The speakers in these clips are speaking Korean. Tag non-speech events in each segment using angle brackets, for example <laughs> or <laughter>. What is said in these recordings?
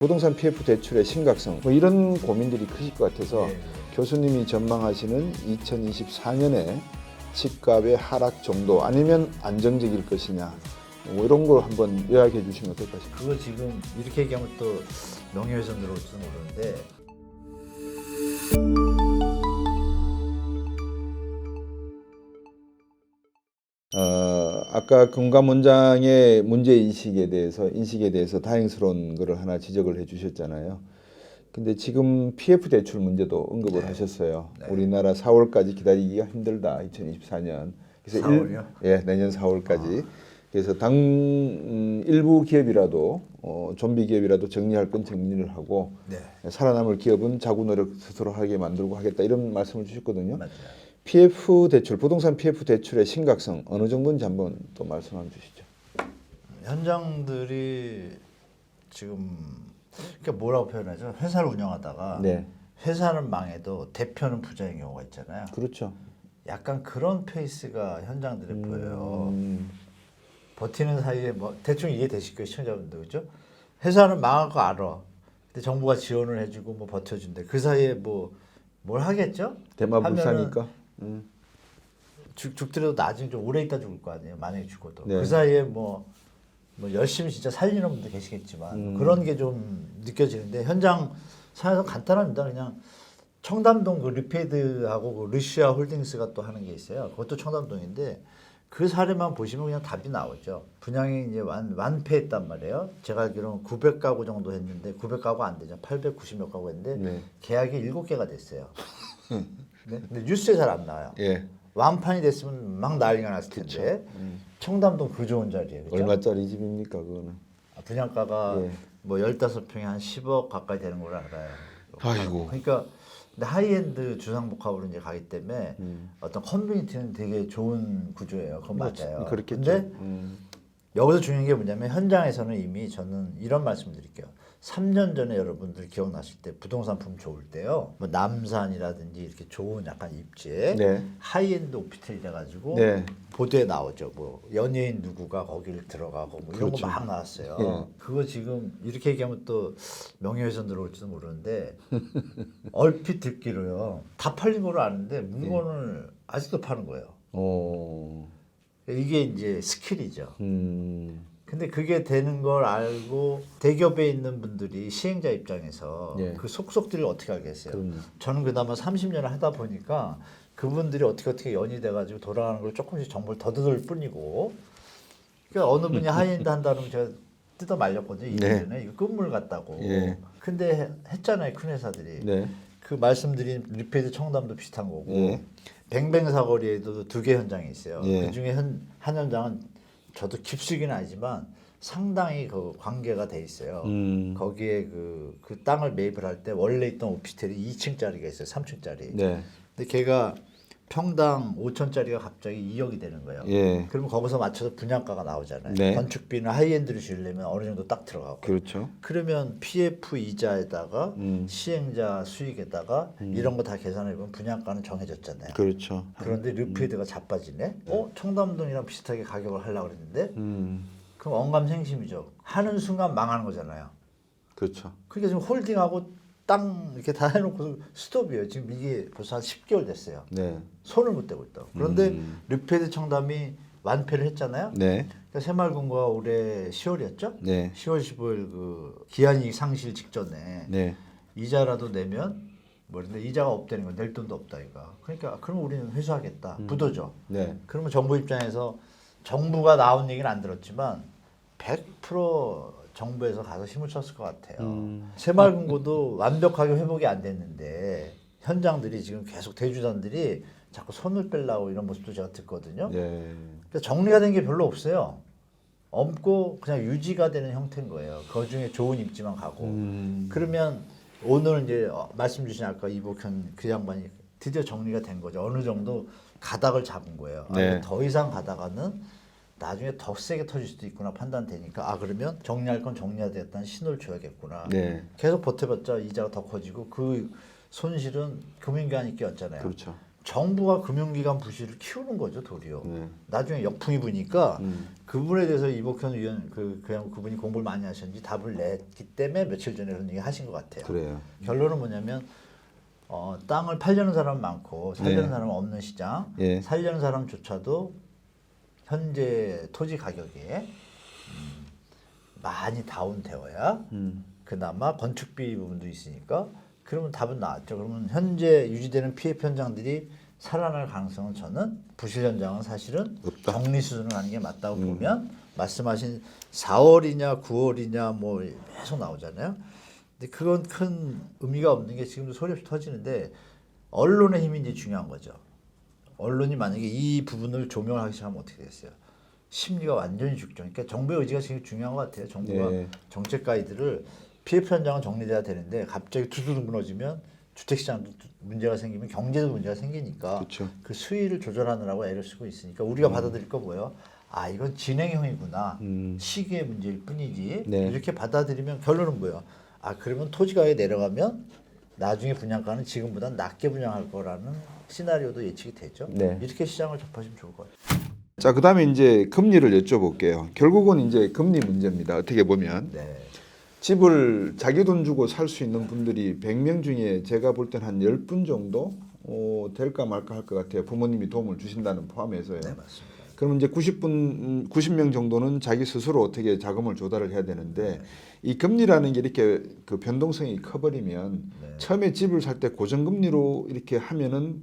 부동산 PF 대출의 심각성 뭐 이런 고민들이 크실 것 같아서 네. 교수님이 전망하시는 2024년에 집값의 하락 정도 아니면 안정적일 것이냐 뭐 이런 걸 한번 이야기해 주시면 어떨까 싶어요. 그거 지금 이렇게 얘기하면 또 명예훼손 들어올지도 모르는데 어, 아까 금감 원장의 문제 인식에 대해서 인식에 대해서 다행스러운 거를 하나 지적을 해 주셨잖아요. 근데 지금 PF 대출 문제도 언급을 네. 하셨어요. 네. 우리나라 4월까지 기다리기가 힘들다. 2024년. 그래서 4월이요? 예, 내년 4월까지. 그래서 당 음, 일부 기업이라도 어, 좀비 기업이라도 정리할 건 정리를 하고 네 살아남을 기업은 자구 노력 스스로 하게 만들고 하겠다 이런 말씀을 주셨거든요. 맞아요. PF 대출, 부동산 PF 대출의 심각성 어느 정도인지 한번 또 말씀 한번 주시죠. 현장들이 지금 그러니까 뭐라고 표현하죠? 회사를 운영하다가 네, 회사는 망해도 대표는 부자인 경우가 있잖아요. 그렇죠. 약간 그런 페이스가 현장들에 보여요. 음, 버티는 사이에 뭐 대충 이해되실 거예요 시청자분들 그죠? 회사는 망할 거 알아. 근데 정부가 지원을 해주고 뭐 버텨준대. 그 사이에 뭐 뭘 하겠죠? 대마불사니까. 음, 죽, 죽더라도 나중에 좀 오래 있다 죽을 거 아니에요. 만약에 죽어도. 네. 그 사이에 뭐, 뭐 열심히 진짜 살리는 분도 계시겠지만 음. 그런 게 좀 느껴지는데 현장 사에서 간단합니다. 그냥 청담동 그 리페이드하고 그 루시아 홀딩스가 또 하는 게 있어요. 그것도 청담동인데 그 사례만 보시면 그냥 답이 나오죠. 분양이 이제 완, 완패했단 말이에요. 제가 알기로는 900가구 정도 했는데 900가구 안 되죠. 890몇 가구 했는데 네. 계약이 7개가 됐어요. <laughs> 네? 근데 뉴스에 잘 안 나와요. 예. 완판이 됐으면 막 난리가 났을 텐데 청담동 그 좋은 자리에 그죠? 얼마짜리 집입니까 그거는? 아, 분양가가 예. 뭐 15평에 한 10억 가까이 되는 걸 알아요. 아이고. 그러니까 근데 하이엔드 주상복합으로 이제 가기 때문에 어떤 커뮤니티는 되게 좋은 구조예요. 그건 맞아요. 그렇겠죠. 근데 음, 여기서 중요한 게 뭐냐면 현장에서는 이미 저는 이런 말씀 드릴게요. 3년 전에 여러분들 기억나실 때 부동산 품 좋을 때요. 뭐 남산이라든지 이렇게 좋은 약간 입지에 네. 하이엔드 오피스텔이라 가지고 네. 보도에 나오죠. 뭐 연예인 누구가 거기를 들어가고 뭐 이런 그렇죠. 거 막 나왔어요. 예. 그거 지금 이렇게 얘기하면 또 명예훼손 들어올지도 모르는데 <laughs> 얼핏 듣기로요. 다 팔린 거로 아는데 물건을 예. 아직도 파는 거예요. 어, 이게 이제 스킬이죠. 음, 근데 그게 되는 걸 알고 대기업에 있는 분들이 시행자 입장에서 예. 그 속속들을 어떻게 알겠어요? 그럼요. 저는 그나마 30년을 하다 보니까 그분들이 어떻게 어떻게 연이 돼가지고 돌아가는 걸 조금씩 정보를 더 들을 뿐이고 그러니까 어느 분이 <laughs> 하이엔드 한다는 걸 제가 뜯어 말렸거든요. 이 네. 전에 이거 끝물 같다고. 예. 근데 해- 했잖아요 큰 회사들이. 네. 그 말씀드린 리페이드 청담도 비슷한 거고 예. 뱅뱅 사거리에도 두 개 현장이 있어요. 예. 그 중에 한, 한 현장은 저도 깊숙이는 아니지만 상당히 그 관계가 돼 있어요. 음, 거기에 그, 그 땅을 매입을 할 때 원래 있던 오피스텔이 2층짜리가 있어요. 3층짜리. 네. 근데 걔가 평당 5천짜리가 갑자기 2억이 되는 거예요. 예. 그러면 거기서 맞춰서 분양가가 나오잖아요. 네. 건축비는 하이엔드를 주려면 어느 정도 딱 들어가고. 그렇죠. 그러면 PF 이자에다가 음. 시행자 수익에다가 이런 거 다 계산해 보면 분양가는 정해졌잖아요. 그렇죠. 그런데 르피드가 자빠지네. 어 청담동이랑 비슷하게 가격을 하려고 그랬는데 음, 그럼 언감생심이죠. 하는 순간 망하는 거잖아요. 그렇죠. 그게 지금 홀딩하고 땅 이렇게 다 해놓고 스톱이에요. 지금 이게 벌써 한 10개월 됐어요. 네. 손을 못 대고 있다. 그런데 음. 르페드 청담이 완패를 했잖아요. 네. 그러니까 새말군과 올해 10월이었죠. 네. 10월 15일 그 기한이 상실 직전에 네. 이자라도 내면 뭐 근데 이자가 없다는 건 낼 돈도 없다 이거. 그러니까 그럼 우리는 회수하겠다. 부도죠. 네. 그러면 정부 입장에서 정부가 나온 얘기는 안 들었지만 100% 정부에서 가서 힘을 썼을 것 같아요. 음. 새마을금고도 완벽하게 회복이 안 됐는데 현장들이 지금 계속 대주단들이 자꾸 손을 뺄라고 이런 모습도 제가 듣거든요. 네. 그래서 정리가 된 게 별로 없어요. 없고 그냥 유지가 되는 형태인 거예요. 그 중에 좋은 입지만 가고. 음. 그러면 오늘 이제 어, 말씀 주신 아까 이복현 그 양반이 드디어 정리가 된 거죠. 어느 정도 가닥을 잡은 거예요. 아, 네. 더 이상 가다가는 나중에 더 세게 터질 수도 있구나 판단되니까 아 그러면 정리할 건 정리해야 되겠다는 신호를 줘야겠구나. 네. 계속 버텨봤자 이자가 더 커지고 그 손실은 금융기관이 끼었잖아요. 그렇죠. 정부가 금융기관 부실을 키우는 거죠 도리어. 네. 나중에 역풍이 부니까 음. 그 부분에 대해서 이복현 의원 그 그냥 그분이 공부를 많이 하셨는지 답을 냈기 때문에 며칠 전에 그런 얘기 하신 것 같아요. 그래요. 결론은 뭐냐면 어, 땅을 팔려는 사람 많고 살려는 네. 사람 없는 시장, 예. 살려는 사람조차도 현재 토지 가격에 음, 많이 다운되어야 음. 그나마 건축비 부분도 있으니까 그러면 답은 나왔죠. 그러면 현재 유지되는 피해 현장들이 살아날 가능성은 저는 부실 현장은 사실은 없다. 정리 수준을 하는 게 맞다고 음. 보면 말씀하신 4월이냐 9월이냐 뭐 계속 나오잖아요. 근데 그건 큰 의미가 없는 게 지금도 소리 없이 터지는데 언론의 힘이 이제 중요한 거죠. 언론이 만약에 이 부분을 조명을 하기 시작하면 어떻게 됐어요? 심리가 완전히 죽죠. 그러니까 정부의 의지가 지금 중요한 것 같아요. 정부가 예. 정책 가이드를 피해 현장은 정리돼야 되는데 갑자기 두두둥 무너지면 주택시장도 두- 문제가 생기면 경제도 문제가 생기니까 그렇죠. 그 수위를 조절하느라고 애를 쓰고 있으니까 우리가 받아들일 거 뭐예요? 아 이건 진행형이구나 음. 시기의 문제일 뿐이지 네. 이렇게 받아들이면 결론은 뭐예요? 아 그러면 토지가격이 내려가면 나중에 분양가는 지금보다 낮게 분양할 거라는 시나리오도 예측이 되죠. 네. 이렇게 시장을 접하시면 좋을 것 같아요. 자, 그다음에 이제 금리를 여쭤볼게요. 결국은 이제 금리 문제입니다. 어떻게 보면 네. 집을 자기 돈 주고 살 수 있는 분들이 100명 중에 제가 볼 때는 한 10분 정도 어, 될까 말까 할 것 같아요. 부모님이 도움을 주신다는 포함해서요. 네 맞습니다. 그러면 이제 90분 90명 정도는 자기 스스로 어떻게 자금을 조달을 해야 되는데 이 금리라는 게 이렇게 그 변동성이 커버리면 네. 처음에 집을 살 때 고정금리로 이렇게 하면은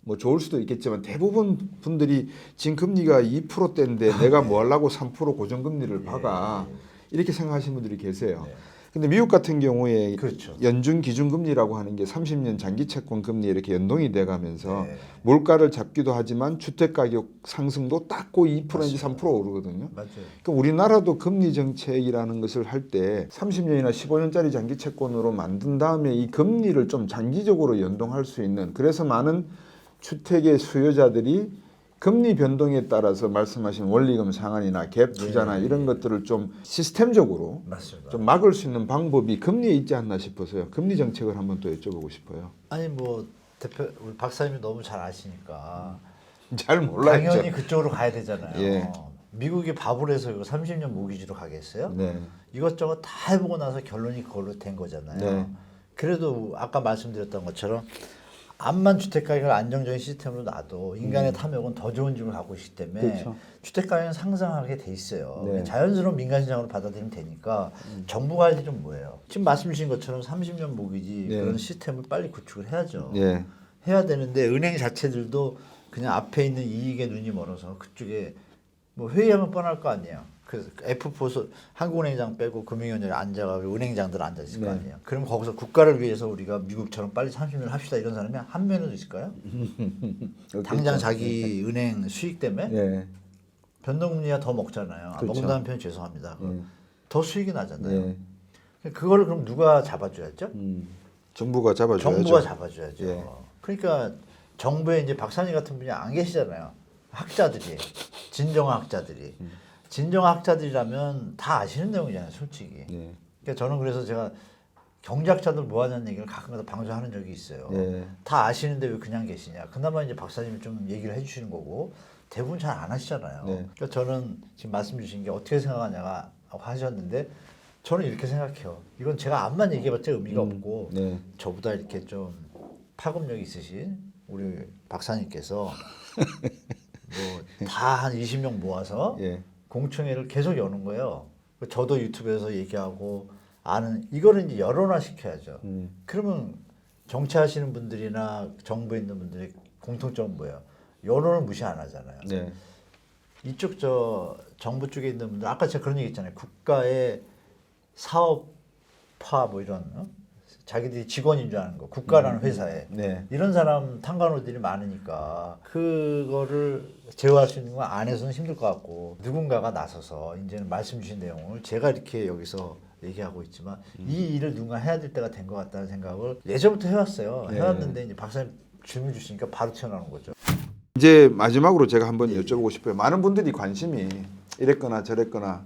뭐 좋을 수도 있겠지만 대부분 분들이 지금 금리가 2%대인데 내가 뭐 하려고 3% 고정금리를 박아 이렇게 생각하시는 분들이 계세요. 네. 근데 미국 같은 경우에 그렇죠. 연준 기준 금리라고 하는 게 30년 장기 채권 금리 이렇게 연동이 돼 가면서 네. 물가를 잡기도 하지만 주택 가격 상승도 딱고 2%인지 3% 오르거든요. 맞아요. 그러니까 우리나라도 금리 정책이라는 것을 할 때 30년이나 15년짜리 장기 채권으로 만든 다음에 이 금리를 좀 장기적으로 연동할 수 있는 그래서 많은 주택의 수요자들이 금리 변동에 따라서 말씀하신 원리금 상한이나 갭 투자나 예, 이런 것들을 좀 시스템적으로 맞습니다. 좀 막을 수 있는 방법이 금리에 있지 않나 싶어서요. 금리 정책을 한번 또 여쭤보고 싶어요. 아니 뭐 대표 우리 박사님이 너무 잘 아시니까 잘 몰라요. 당연히 그쪽으로 가야 되잖아요. 예. 미국이 바보를 해서 이거 30년 모기지로 가겠어요? 네. 이것저것 다 해보고 나서 결론이 그걸로 된 거잖아요. 네. 그래도 아까 말씀드렸던 것처럼 암만 주택 가격을 안정적인 시스템으로 놔도 인간의 탐욕은 더 좋은 집을 갖고 있기 때문에 음. 그렇죠. 주택 가격은 상승하게 돼 있어요. 네. 음. 자연스러운 민간 시장으로 받아들이면 되니까 정부가 할 일은 뭐예요? 지금 말씀 주신 것처럼 30년 모기지 네. 그런 시스템을 빨리 구축을 해야죠. 예. 해야 되는데 은행 자체들도 그냥 앞에 있는 이익에 눈이 멀어서 그쪽에 뭐 회의하면 뻔할 거 아니에요. 그 F4소 한국은행장 빼고 금융위원회 앉아가지고 은행장들 앉아 있을 거 네. 아니에요. 그럼 거기서 국가를 위해서 우리가 미국처럼 빨리 30년 합시다 이런 사람이 한 명이라도 있을까요? <laughs> 당장 자기 은행 수익 때문에 예. 변동금리가 더 먹잖아요. 아, 그렇죠. 먹는다는 표현 죄송합니다. 예. 더 수익이 나잖아요. 예. 그거를 그럼 누가 잡아줘야죠? 음. 정부가 잡아줘야죠. 정부가 잡아줘야죠. 예. 그러니까 정부에 이제 박사님 같은 분이 안 계시잖아요. 학자들이 진정한 학자들이 음. 진정한 학자들이라면 다 아시는 내용이잖아요, 솔직히. 예. 그러니까 저는 그래서 제가 경제학자들 뭐 하냐는 얘기를 가끔가다 방송하는 적이 있어요. 예. 다 아시는데 왜 그냥 계시냐. 그나마 이제 박사님이 좀 얘기를 해주시는 거고 대부분 잘 안 하시잖아요. 네. 그러니까 저는 지금 말씀 주신 게 어떻게 생각하냐가 하셨는데 저는 이렇게 생각해요. 이건 제가 암만 얘기해봤자 의미가 없고 네. 저보다 이렇게 좀 파급력 있으신 우리 박사님께서 <laughs> 뭐 다 한 20명 모아서 예. 공청회를 계속 여는 거예요. 저도 유튜브에서 얘기하고 아는 이거를 이제 여론화 시켜야죠. 음. 그러면 정치하시는 분들이나 정부에 있는 분들의 공통점은 뭐예요? 여론을 무시 안 하잖아요. 네. 이쪽 저 정부 쪽에 있는 분들 아까 제가 그런 얘기 했잖아요. 국가의 사업화 뭐 이런 어? 자기들이 직원인 줄 아는 거 국가라는 회사에 네. 이런 사람 탕관호들이 많으니까 그거를 제어할 수 있는 건 안에서는 힘들 것 같고 누군가가 나서서 이제는 말씀 주신 내용을 제가 이렇게 여기서 얘기하고 있지만 이 일을 누군가 해야 될 때가 된 것 같다는 생각을 예전부터 해왔어요. 네. 해왔는데 이제 박사님 질문 주시니까 바로 튀어나오는 거죠. 이제 마지막으로 제가 한번 여쭤보고 싶어요. 많은 분들이 관심이 이랬거나 저랬거나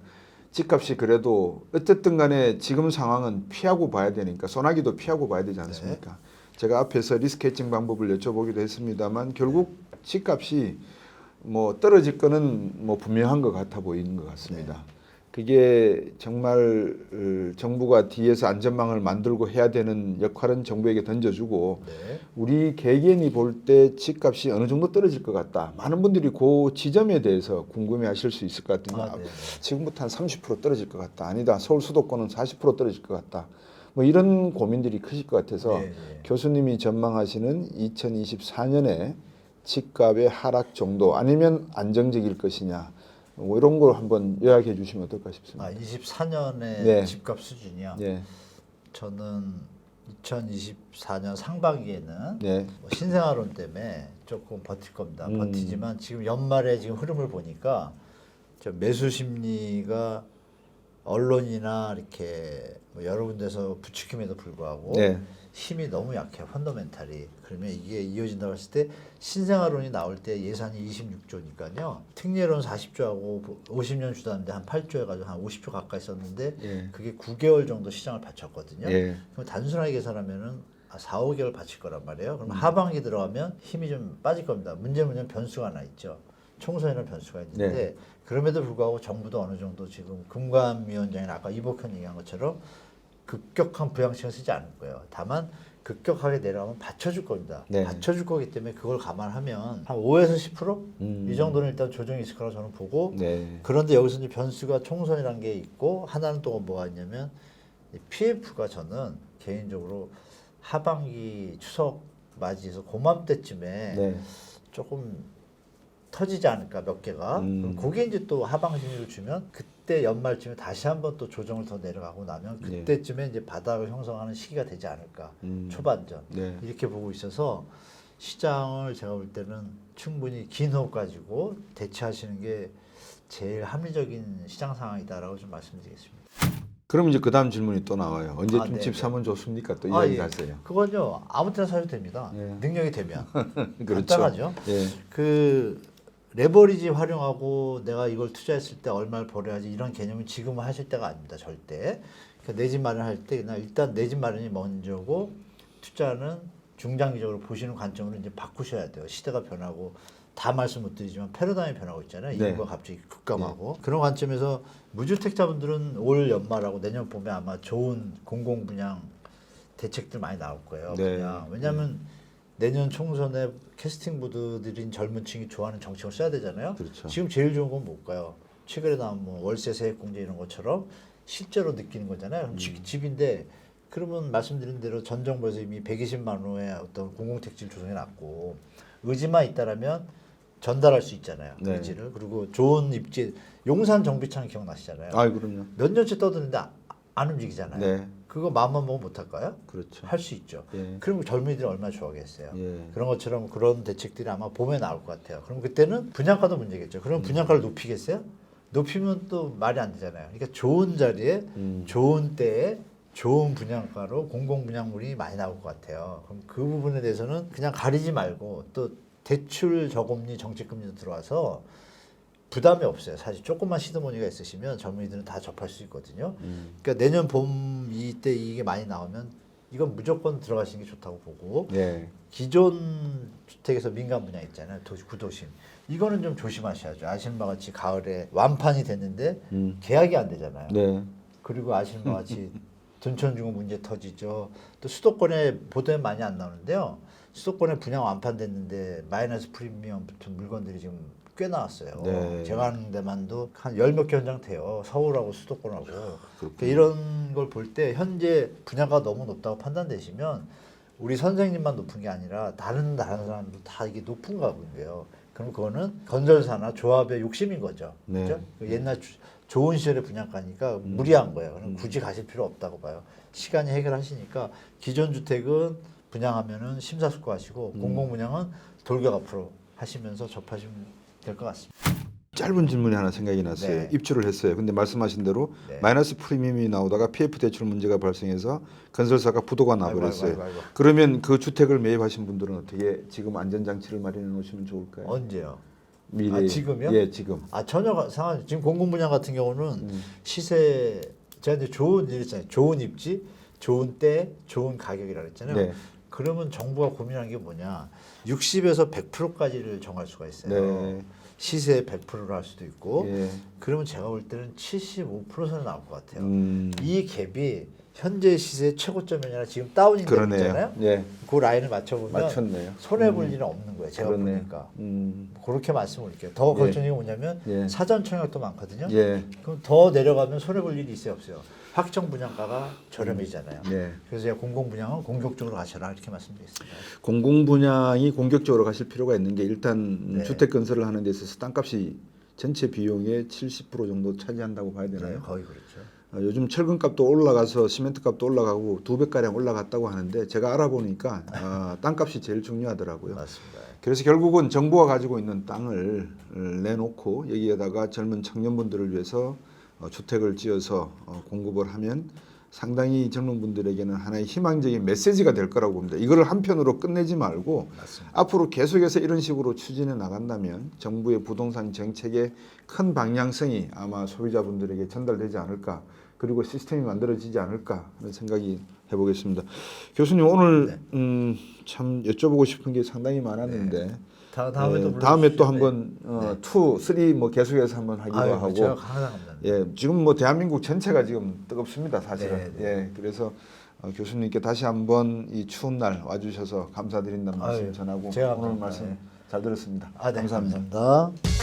집값이 그래도 어쨌든 간에 지금 상황은 피하고 봐야 되니까 소나기도 피하고 봐야 되지 않습니까? 제가 앞에서 리스크 해칭 방법을 여쭤보기도 했습니다만 결국 집값이 뭐 떨어질 거는 뭐 분명한 것 같아 보이는 것 같습니다. 그게 정말 어, 정부가 뒤에서 안전망을 만들고 해야 되는 역할은 정부에게 던져주고 네. 우리 개개인이 볼 때 집값이 어느 정도 떨어질 것 같다. 많은 분들이 그 지점에 대해서 궁금해하실 수 있을 것 같은데 아, 네. 지금부터 한 30% 떨어질 것 같다. 아니다. 서울 수도권은 40% 떨어질 것 같다. 뭐 이런 고민들이 크실 것 같아서 네, 네. 교수님이 전망하시는 2024년에 집값의 하락 정도 아니면 안정적일 것이냐 뭐 이런 걸 한번 요약해 주시면 어떨까 싶습니다. 아, 24년의 네. 집값 수준이요. 네, 저는 2024년 상반기에는 네, 뭐 신생아론 때문에 조금 버틸 겁니다. 음. 버티지만 지금 연말에 지금 흐름을 보니까 저 매수 심리가 언론이나 이렇게 뭐 여러 군데서 부추김에도 불구하고 네. 힘이 너무 약해요. 펀더멘탈이. 그러면 이게 이어진다고 했을 때 신생아론이 나올 때 예산이 26조니까요. 특례론 40조하고 50년 주다는데 한 8조 해가지고 한 50조 가까이 썼는데 예. 그게 9개월 정도 시장을 바쳤거든요. 예. 그럼 단순하게 계산하면은 아, 4, 5개월 바칠 거란 말이에요. 음. 그럼 하반기 들어가면 힘이 좀 빠질 겁니다. 문제는 변수가 하나 있죠. 총선이라는 변수가 있는데 네. 그럼에도 불구하고 정부도 어느 정도 지금 금감위원장이나 아까 이복현 얘기한 것처럼 급격한 부양책은 쓰지 않을 거예요. 다만 급격하게 내려가면 받쳐줄 겁니다. 네. 받쳐줄 거기 때문에 그걸 감안하면 한 5에서 10%? 음. 이 정도는 일단 조정이 있을 거라고 저는 보고 네. 그런데 여기서 이제 변수가 총선이라는 게 있고 하나는 또 뭐가 있냐면 이 PF가 저는 개인적으로 하반기 추석 맞이해서 고맘때쯤에 네. 조금 터지지 않을까 몇 개가 음. 그럼 그게 이제 또 하방 심리를 주면 그 때 연말쯤에 다시 한번 또 조정을 더 내려가고 나면 네. 그때쯤에 이제 바닥을 형성하는 시기가 되지 않을까 음. 초반전 네. 이렇게 보고 있어서 시장을 제가 볼 때는 충분히 긴 호흡 가지고 대처하시는 게 제일 합리적인 시장 상황이다라고 좀 말씀드리겠습니다. 그럼 이제 그 다음 질문이 또 나와요. 언제쯤 아, 네, 집 네. 사면 좋습니까? 또 아, 이야기 예. 하세요. 그건요 아무 때나 사도 됩니다. 예. 능력이 되면 <laughs> 그렇죠. 간단하죠. 예. 그 레버리지 활용하고 내가 이걸 투자했을 때 얼마를 벌어야지 이런 개념은 지금은 하실 때가 아닙니다 절대. 그러니까 내 집 마련할 때 그냥 일단 내 집 마련이 먼저고 투자는 중장기적으로 보시는 관점으로 이제 바꾸셔야 돼요. 시대가 변하고 다 말씀 못 드리지만 패러다임이 변하고 있잖아요. 네. 인구가 갑자기 급감하고. 그런 관점에서 무주택자분들은 올 연말하고 내년 봄에 아마 좋은 공공 분양 대책들 많이 나올 거예요. 네. 그냥 왜냐하면 내년 총선에 캐스팅 보드들인 젊은 층이 좋아하는 정책을 써야 되잖아요. 그렇죠. 지금 제일 좋은 건 뭘까요? 최근에 나온 뭐 월세 세액 공제 이런 것처럼 실제로 느끼는 거잖아요. 음. 집- 집인데 그러면 말씀드린 대로 전 정부에서 이미 120만 원의 어떤 공공택지를 조성해 놨고 의지만 있다라면 전달할 수 있잖아요. 네. 의지를 그리고 좋은 입지 용산 정비창 기억나시잖아요. 아, 그럼요. 몇 년째 떠드는데 아- 안 움직이잖아요. 네. 그거 마음만 먹으면 못 할까요? 그렇죠. 할 수 있죠. 예. 그럼 젊은이들이 얼마나 좋아하겠어요. 예. 그런 것처럼 그런 대책들이 아마 봄에 나올 것 같아요. 그럼 그때는 분양가도 문제겠죠. 그럼 분양가를 높이겠어요? 높이면 또 말이 안 되잖아요. 그러니까 좋은 자리에 음. 좋은 때에 좋은 분양가로 공공 분양물이 많이 나올 것 같아요. 그럼 그 부분에 대해서는 그냥 가리지 말고 또 대출 저금리 정책금리도 들어와서 부담이 없어요. 사실 조금만 시드머니가 있으시면 젊은이들은 다 접할 수 있거든요. 음. 그러니까 내년 봄 이때 이게 많이 나오면 이건 무조건 들어가시는 게 좋다고 보고 네. 기존 주택에서 민간 분양 있잖아요. 도시 구도심. 이거는 좀 조심하셔야죠. 아시는 바와 같이 가을에 완판이 됐는데 음. 계약이 안 되잖아요. 네. 그리고 아시는 바와 같이 <laughs> 둔촌중공 문제 터지죠. 또 수도권에 보도에 많이 안 나오는데요. 수도권에 분양 완판됐는데 마이너스 프리미엄 붙은 물건들이 지금 꽤 나왔어요. 네. 제가 아는 데만도 한 열 몇 개 현장 돼요. 서울하고 수도권하고. 그러니까 이런 걸 볼 때 현재 분야가 너무 높다고 판단되시면 우리 선생님만 높은 게 아니라 다른 다른 사람도 다 이게 높은가 본데요. 그럼 그거는 건설사나 조합의 욕심인 거죠. 네. 그죠? 그 옛날 주- 좋은 시절의 분양가니까 무리한 거예요. 그럼 굳이 가실 필요 없다고 봐요. 시간이 해결하시니까 기존 주택은 분양하면은 심사숙고하시고 공공 분양은 돌격 앞으로 하시면서 접하시면 될 것 같습니다. 짧은 질문이 하나 생각이 났어요. 네. 입주를 했어요. 근데 말씀하신 대로 네. 마이너스 프리미엄이 나오다가 PF 대출 문제가 발생해서 건설사가 부도가 나버렸어요. 아이고, 아이고, 아이고. 그러면 그 주택을 매입하신 분들은 어떻게 지금 안전 장치를 마련해 놓으시면 좋을까요? 언제요? 미래 아, 지금요? 예, 지금. 아 전혀 가- 상관 지금 공공 분양 같은 경우는 음. 시세 제가 이제 좋은 일 있잖아요. 좋은 입지, 좋은 때, 좋은 가격이라 그랬잖아요. 네. 그러면 정부가 고민한 게 뭐냐? 60에서 100%까지를 정할 수가 있어요. 네. 시세 100%를 할 수도 있고. 예. 그러면 제가 볼 때는 75%는 나올 것 같아요. 음, 이 갭이 현재 시세 최고점이 아니라 지금 다운이. 있잖아요. 예. 그 라인을 맞춰보면 맞췄네요. 손해 볼 일은 없는 거예요. 제가 그러네. 보니까 음, 그렇게 말씀드릴게요. 더 예. 걱정이 뭐냐면 예. 사전 청약도 많거든요. 예. 그럼 더 내려가면 손해 볼 일이 있어요, 없어요? 확정 분양가가 저렴해지잖아요. 예. 그래서 제가 공공 분양은 공격적으로 가셔라 이렇게 말씀드리겠습니다. 공공 분양이 공격적으로 가실 필요가 있는 게 일단 네. 주택 건설을 하는 데 있어서 땅값이 전체 비용의 70% 정도 차지한다고 봐야 되나요? 네, 거의 그렇죠. 어, 요즘 철근값도 올라가서 시멘트 값도 올라가고 두 배가량 올라갔다고 하는데 제가 알아보니까 아, 땅값이 제일 중요하더라고요. 맞습니다. 그래서 결국은 정부가 가지고 있는 땅을 어, 내놓고 여기에다가 젊은 청년분들을 위해서 어, 주택을 지어서 어, 공급을 하면 상당히 젊은 분들에게는 하나의 희망적인 메시지가 될 거라고 봅니다. 이거를 한편으로 끝내지 말고 맞습니다. 앞으로 계속해서 이런 식으로 추진해 나간다면 정부의 부동산 정책의 큰 방향성이 아마 소비자분들에게 전달되지 않을까 그리고 시스템이 만들어지지 않을까 하는 생각이 해보겠습니다. 교수님 오늘 네. 음, 참 여쭤보고 싶은 게 상당히 많았는데 다, 다음에 또 예, 다음에 또. 한번 어, 투, 쓰리 뭐 계속해서 한번 하기도 아유, 하고 제가 항상 감사합니다. 예, 지금 뭐 대한민국 전체가 지금 뜨겁습니다, 사실은. 네, 네. 예, 그래서 어, 교수님께 다시 한번 이 추운 날 와주셔서 감사드린다는 말씀 아유, 전하고 오늘 감사합니다. 말씀 네. 잘 들었습니다. 아, 네, 감사합니다. 감사합니다.